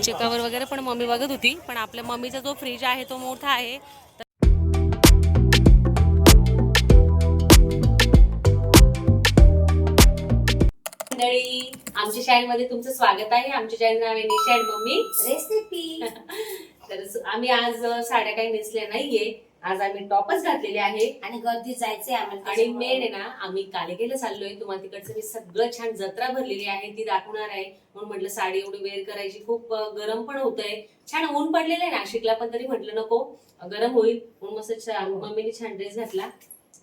चिकावर वगैरे पण मम्मी बघत होती पण आपल्या मम्मीचा जो फ्रीज आहे तो मोठा आहे. मंडळी आमच्या चॅनलमध्ये तुमचं स्वागत आहे. आमच्या चॅनल नाव आहे निशा मम्मी. रेसिपी तर आम्ही आज साड्या काही नेसल्या नाहीये. आज आम्ही टॉपच घातलेले आहे. आणि गर्दी जायचंय आम्हाला आणि मेन आहे ना आम्ही कालिकेला चाललोय. तुम्हाला तिकडचं मी सगळं छान जत्रा भरलेली आहे ती दाखवणार आहे. म्हणून म्हटलं साडी एवढी वेअर करायची खूप गरम पण होतंय. छान ऊन पडलेलं आहे नाशिकला पण तरी म्हटलं नको. गरम होईल. म्हणून मस्त मम्मीने छान ड्रेस घातला.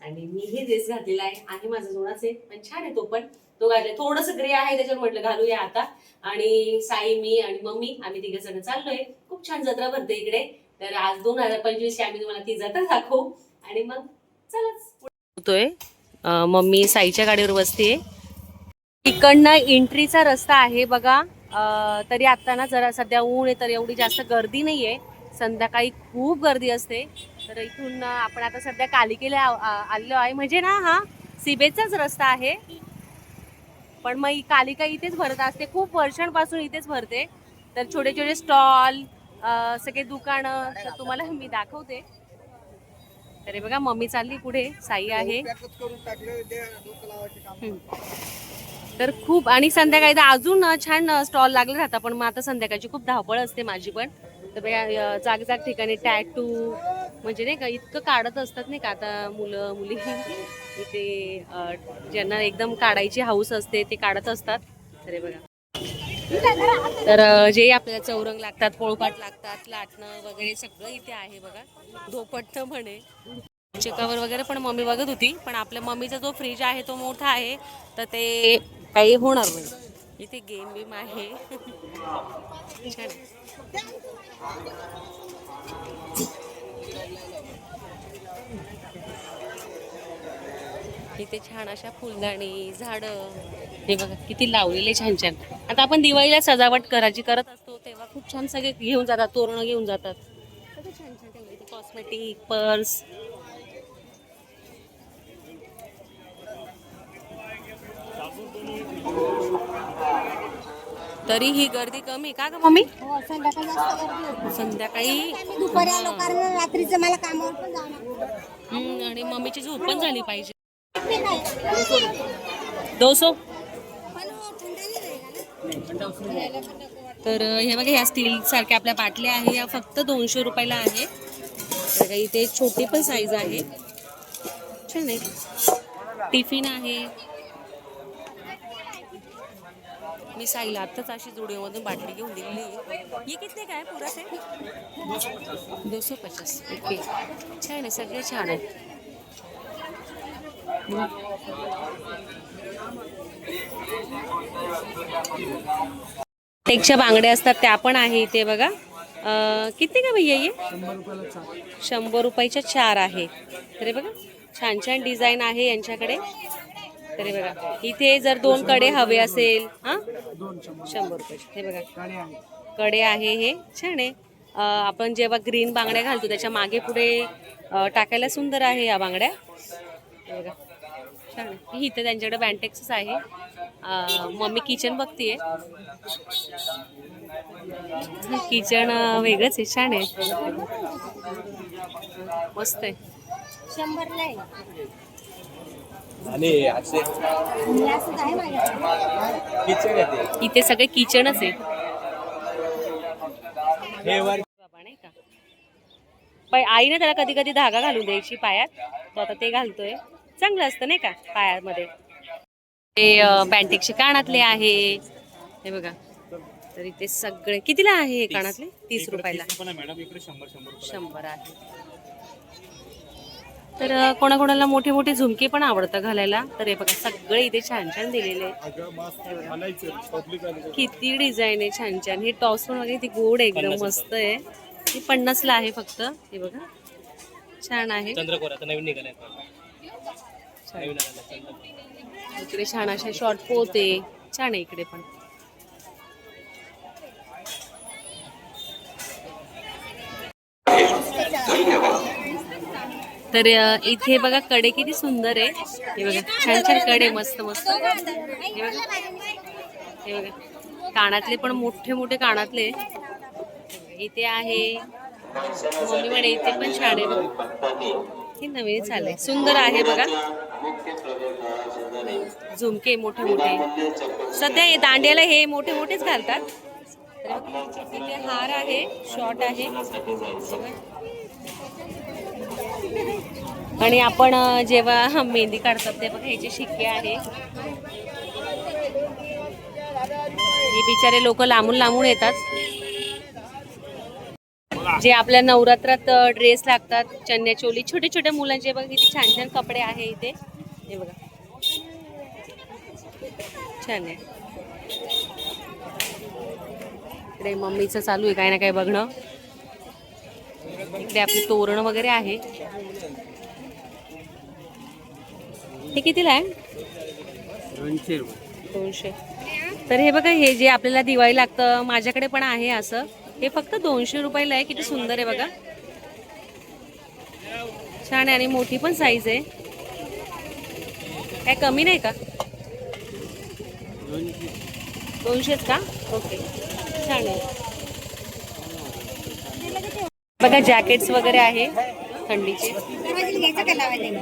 आणि मी हे ड्रेस घातलेला आहे. आहे माझा जोडाच आहे. पण छान आहे तो पण. तो घातला. थोडस ग्रे आहे त्याच्यावर म्हटलं घालूया आता. आणि साई मी आणि मम्मी आम्ही तिघे जण चाललोय. खूप छान जत्रा भरते इकडे. तर आज दोन हजार पंचवीस आम्ही तुम्हाला ती जत्रा दाखवू. आणि मग चलाच. होतोय मम्मी साईच्या गाडीवर बसते इकडनं एंट्रीचा रस्ता आहे बघा. तरी आता ना जरा सध्या ऊन आहे तर एवढी जास्त गर्दी नाहीये. संध्याकाळी खूप गर्दी असते. तर इथून आपण आता सध्या कालिकेला आलेलो आहे. म्हणजे ना हा सिबेचाच रस्ता आहे. पण मग ही कालिका इथेच भरत असते. खूप वर्षांपासून इथेच भरते. तर छोटे छोटे स्टॉल सगळे दुकानं तर तुम्हाला मी दाखवते. तर हे बघा मम्मी चालली पुढे. साई आहे. तर खूप आणि संध्याकाळी तर अजून छान स्टॉल लागले राहतात पण मग आता संध्याकाळची खूप धावपळ असते माझी पण. तर बघा अं, जाग जाग ठिकाणी टॅटू म्हणजे नाही का इतकं काढत असतात नाही का आता मुलं मुली. इथे ज्यांना एकदम काढायची हाऊस असते ते काढत असतात. हे बघा. तर जे आपल्याला चौरंग लागतात पोळपाट लागतात लाटणं वगैरे सगळं इथे आहे बघा. धोपटणं म्हणे. चिकावर वगैरे पण मम्मी बघत होती पण आपल्या मम्मीचा जो फ्रीज आहे तो मोठा आहे तर ते काही होणार नाही. इथे गेम बिम आहे. छान आहे. इथे छान अशा फुलदाणी झाडं. हे बघा किती लावलेले छान छान आता आपण दिवाळीला सजावट करायची करत असतो तेव्हा खूप छान सगळे घेऊन जातात तोरणं घेऊन जातात सगळं छान छान ठेवलं इथे कॉस्मेटिक पर्स तरी ही गर्दी कमी का ग मम्मी हो संध्याकाळी जास्त गर्दी होती. संध्याकाळी आम्ही दुपारी आलो कारण रात्रीचं मला कामावर पण जावं लागतं. हम्म, आणि मम्मीची झोप पण झाली पाहिजे मी नाही. दोसो पण हो, थंडी नाही राहिला ना. तर हे बघा ह्या स्टील सारख्या आपल्या बाटल्या आहे या फक्त दोनशे रुपयाला आहे. तर काही इथे छोटी पण साईज आहे. छान आहे. टिफिन आहे. मी साईला आत्ताच अशी जुडिओमधून बाटली घेऊन दिलेली हे किती काय पुरा से दोनशे पचास. ओके छान आहे सगळे छान आहे टेकच्या बांगड्या असतात त्या पण आहे इथे बघा. किती का भैया ये? शंभर रुपयाच्या चार आहे. तरी बघा छान छान डिझाईन आहे यांच्याकडे. तरी बघा इथे जर दोन कडे हवे असेल हा? शंभर रुपयाचे हे बघा कडे आहे हे. छान आहे. आपण जेव्हा ग्रीन बांगड्या घालतो त्याच्यामागे पुढे टाकायला सुंदर आहे या बांगड्या. बघा. छान आहे इथे त्यांच्याकडे बँटेक्सच आहे. मम्मी किचन बघतीये. किचन वेगळंच आहे छान आहे. मस्त आहे. शंभरला आहे. आणि असे ग्लासच आहे माझ्याकडे. किचन येते इथे सगळे किचनच आहे. हे बाबा नाही का? पण आईने त्याला कधी कधी धागा घालून द्यायची पायात. तो आता ते घालतोय. चांगलं असतं नाही का पायामध्ये? ते बँटिकचे कानातले आहे. हे बघा तर इथे सगळे कितीला आहे हे कानातले? तीस रुपयाला. मॅडम इकडे शंभर आहे. तर कोणाकोणाला मोठे मोठे झुमके पण आवडतं घालायला. तर हे बघा सगळे इथे छान छान दिलेले आहे. किती डिझाईन आहे छान छान. हे टॉस पण वगैरे ती गोड एकदम मस्त आहे. ही पन्नासला आहे फक्त हे बघा. छान आहे चंद्रकोर आता नवीन निघालाय नवीन आलाय चंद्रकोर इकडे छान असे शॉर्ट पोते छान आहे इकडे पण. तर इथे बघा कडे किती सुंदर आहे. हे बघा छान छानकडे मस्त मस्त. हे बघा. हे बघा. कानातले पण मोठे मोठे कानातले. इथे आहे. मम्मी म्हणे इथे पण छान आहे. हे नवीन चालेल सुंदर आहे बघा. झुमके मोठे मोठे. सध्या हे दांड्याला हे मोठे मोठेच घालतात. इथे हार आहे शॉर्ट आहे. आणि आपण जेव्हा मेहंदी काढतात ते बघा ह्याचे शिक्के आहे. हे बिचारे लोक लांबून लांबून येतात. जे आपल्या नवरात्रात ड्रेस लागतात चन्या चोली छोटे छोटे मुलांचे. बघा किती छान छान कपडे आहे इथे. हे बघा. छान आहे. इकडे मम्मीचं चालू आहे काय ना काय बघणं. इकडे आपले तोरण वगैरे आहे. हे कितीला आहे? दोनशे. तर हे बघा हे जे आपल्याला दिवाळी लागतं माझ्याकडे पण आहे असं. हे फक्त दोनशे रुपयाला आहे किती सुंदर आहे बघा. छान आहे आणि मोठी पण साईज आहे. काय कमी नाही का? दोनशे दोनशेच का? ओके छान आहे. बघा जॅकेट्स वगैरे आहे थंडीचे.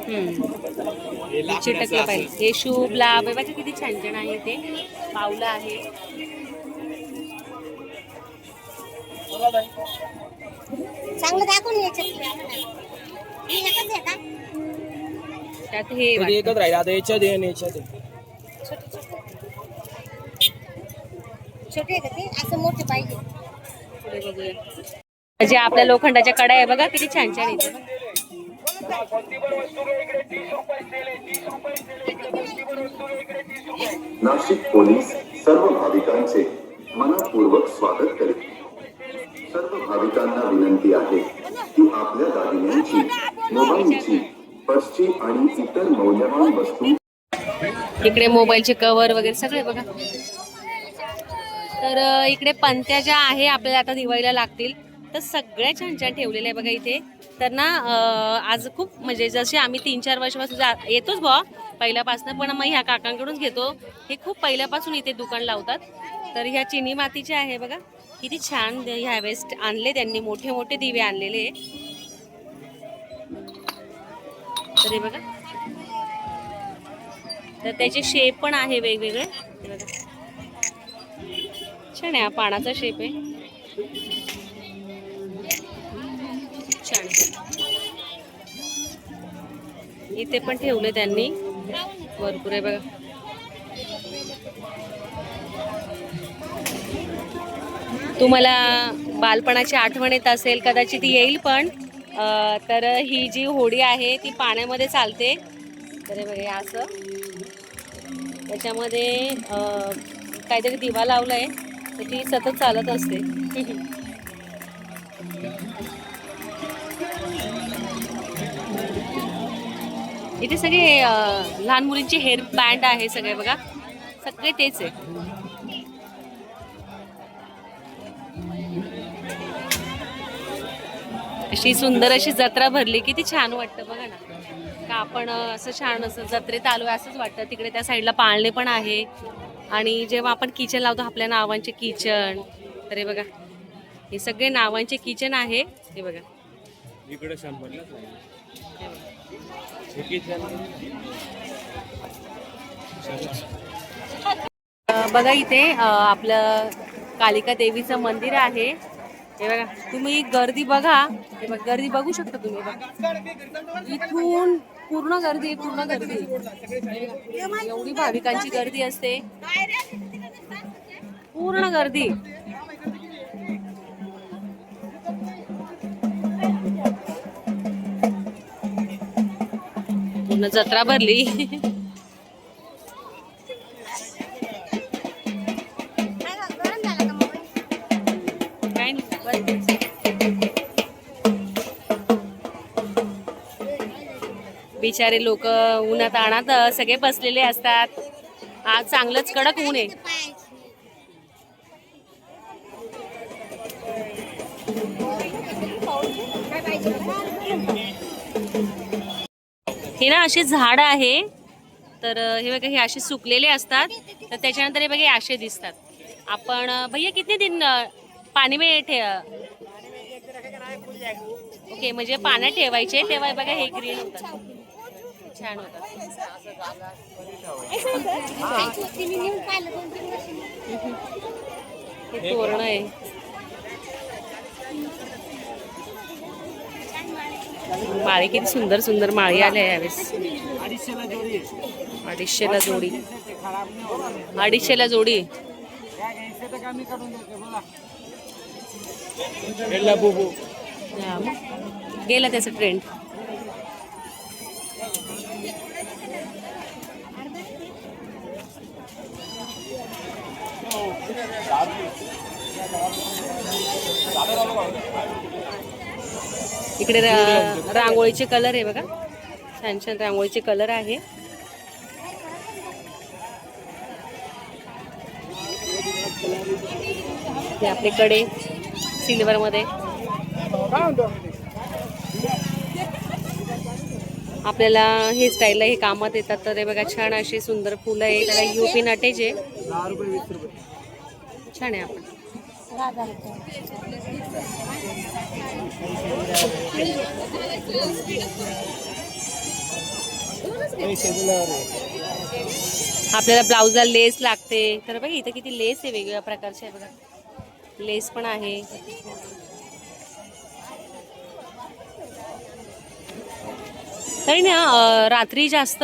हम्म. चिटकलं पाहिजे. हे शुभ लाभ हे बघा किती छान छान आहे ते. पावलं आहे. चांगलं दाखवून हे एकच त्यात हे राहील. आता याच्यात आहे आणि याच्यात आहे. छोटे आहे का ते? असं मोठे पाहिजे. पुढे बघूया. जे आपल्या लोखंडाच्या कड्या आहे बघा किती छान छान इथे नाशिक पोलीस सर्व भाविकांचे मनपूर्वक स्वागत करीत सर्व भाविकांना विनंती आहे की आपल्या दागिन्यांची मोबाईलची पर्सची आणि इतर मौल्यवान वस्तू इकडे मोबाईलचे कवर वगैरे सगळे बघा. तर इकडे पंत्या ज्या आहे आपल्याला आता दिवाळीला लागतील. तर सगळ्या छान छान ठेवलेल्या आहे बघा इथे. तर ना आज खूप म्हणजे जसे आम्ही तीन चार वर्षापासून जा- येतोच बा पहिल्यापासून पण मग ह्या काकांकडूनच घेतो. हे खूप पहिल्यापासून इथे दुकान लावतात. तर ह्या चिनी मातीच्या आहे बघा. किती छान ह्यावेळेस आणले त्यांनी मोठे मोठे दिवे आणलेले. तरी बघा. तर त्याचे शेप पण आहे वेगवेगळे. बघा. छान आहे पानाचा शेप आहे. छान. इथे पण ठेवले त्यांनी. भरपूर आहे बघा. तुम्हाला बालपणाची आठवण येत असेल कदाचित येईल पण तर ही जी होडी आहे ती पाण्यामध्ये चालते. तर हे बघा असं. त्याच्यामध्ये काहीतरी दिवा लावलाय तर ती सतत चालत असते. इथे सगळे लहान मुलींचे हेअर बँड आहे सगळे बघा. सगळे तेच आहे. अशी सुंदर अशी जत्रा भरली. किती छान वाटतं बघा ना. का आपण असं छान असं जत्रेत आलो असंच वाटतं. तिकडे त्या साईडला पाळणे पण आहे. आणि जेव्हा आपण किचन लावतो आपल्या नावांचे किचन. तर हे बघा. हे सगळे नावांचे किचन आहे. हे बघा. इकडे शंभरलाच बघा. इथे आपलं कालिका देवीचं मंदिर आहे. हे बघा तुम्ही गर्दी बघा. हे बघा गर्दी बघू शकता तुम्ही. बघा. इथून पूर्ण गर्दी पूर्ण गर्दी. एवढी भाविकांची गर्दी असते. पूर्ण गर्दी. पूर्ण जत्रा भरली. बिचारे लोक उन्हात आणत सगळे बसलेले असतात. आज चांगलंच कडक ऊन आहे. हे ना असे झाड आहे. तर हे बघा हे असे सुकलेले असतात. तर त्याच्यानंतर हे बघा हे असे दिसतात. आपण भैया किती दिन पाणी में ठेव ओके म्हणजे पाण्यात ठेवायचे. तेव्हा बघा हे ग्रीन होतात छान होतात हे तोरण आहे. माळी किती सुंदर सुंदर माळी आल्या यावेळेस. अडीचशेला जोडी. अडीचशेला जोडी. हा. गेला त्याचा ट्रेंड इकडे रा- रांगोळीचे कलर आहे बघा. छान छान रांगोळीचे कलर आहे. आपल्याकडे सिल्वर मध्ये. आपल्याला हे स्टाईलला हे कामात येतात. तर हे बघा छान अशी सुंदर फुलं आहे त्याला युपी नटेज आहे छान आहे आपण. आपल्याला ब्लाऊजला लेस लागते. तर बघा इथं किती लेस आहे वेगवेगळ्या प्रकारचे आहे बघा. लेस पण आहे. तरी ना रात्री जास्त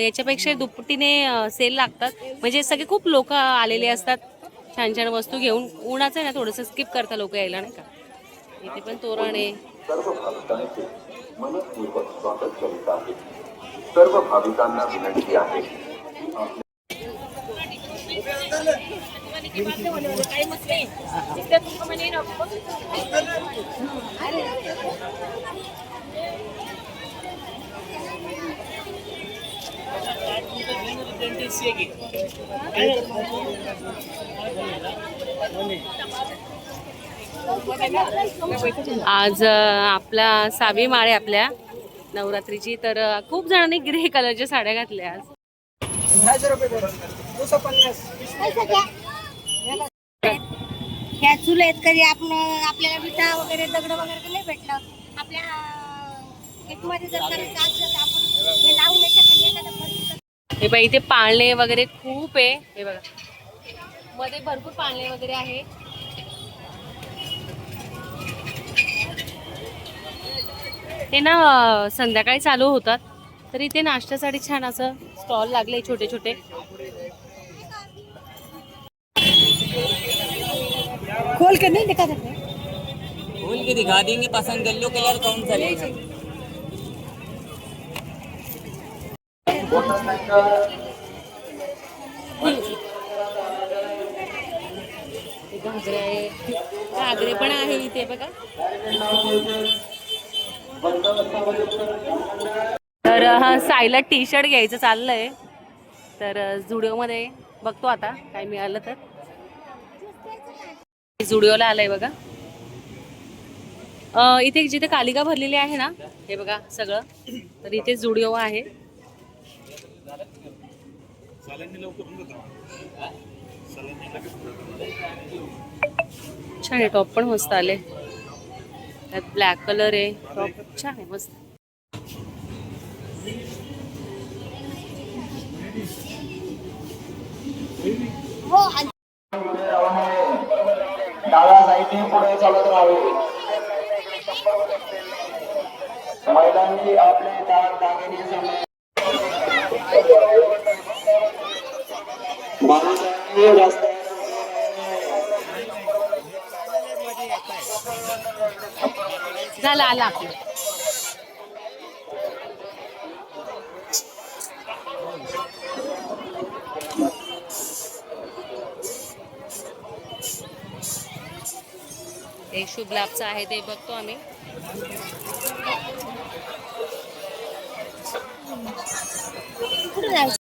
याच्यापेक्षा दुपटीने सेल लागतात. म्हणजे सगळे खूप लोक आलेले असतात. छान छान वस्तू घेऊन उन्हाचं आहे ना थोडंसं स्किप करता लोक यायला नाही का? इथे पण तोरण आहे. सर्व भाविकांचे मनपूर्वक स्वागत करीत आहे. सर्व भाविकांना विनंती आहे. की आज आपला सावी माळे आपल्या नवरात्रीची. तर खूप जणांनी ग्रे कलरच्या साड्या घातल्या. आज ह्या चुल आहेत कधी आपण आपल्याला विटा वगैरे दगड वगैरे नाही भेटलं. आपल्या मध्ये जर करायचं असलं तर आपण हे लावून हे बघा इथे पाळणे वगैरे खूप आहे. हे बघा. मध्ये भरपूर पाळणे वगैरे आहे. ते ना संध्याकाळी चालू होतात. तर इथे नाश्त्यासाठी छान असं स्टॉल लागले छोटे छोटे. खोल के नहीं दिखा सकते? खोल के दिखा देंगे पसंद कर लो कलर कौन सा लेगा? घागरे घागरे पण आहे इथे बघा. तर हा साईला टी शर्ट घ्यायचं चाललंय. तर जुडिओमध्ये बघतो आता काय मिळालं तर. जुडिओला आलंय बघा. इथे जिथे कालिका भरलेली आहे ना हे बघा सगळं. तर इथे जुडिओ आहे. छान आहे टॉप पण मस्त आले. त्यात ब्लॅक कलर आहे टॉप छान आहे मस्त. आणि डाव्या साईडने पुढे चालत राहावे महिलांनी आपले दागिने समेत माणसांनी रस्त्यावर आला आपला. ते शुभ लाभचं आहे ते बघतो आम्ही. कुठे जायचं?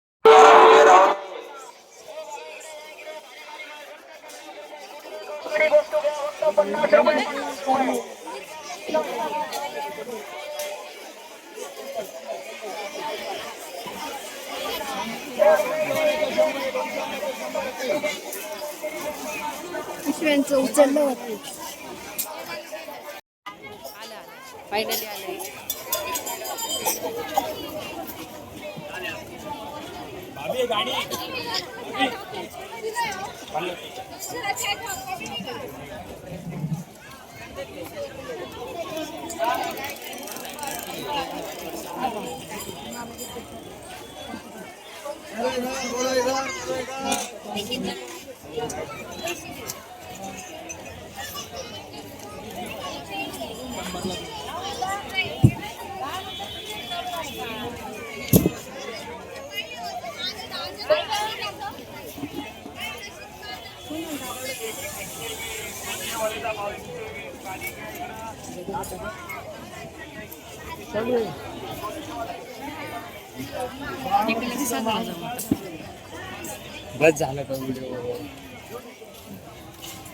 Ich bin so zerlaubt. Finally, alle. होतं फायनली आलंय बस झालं का व्हिडिओ?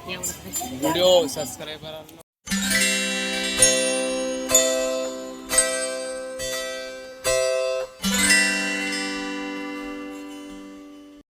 Video subscriber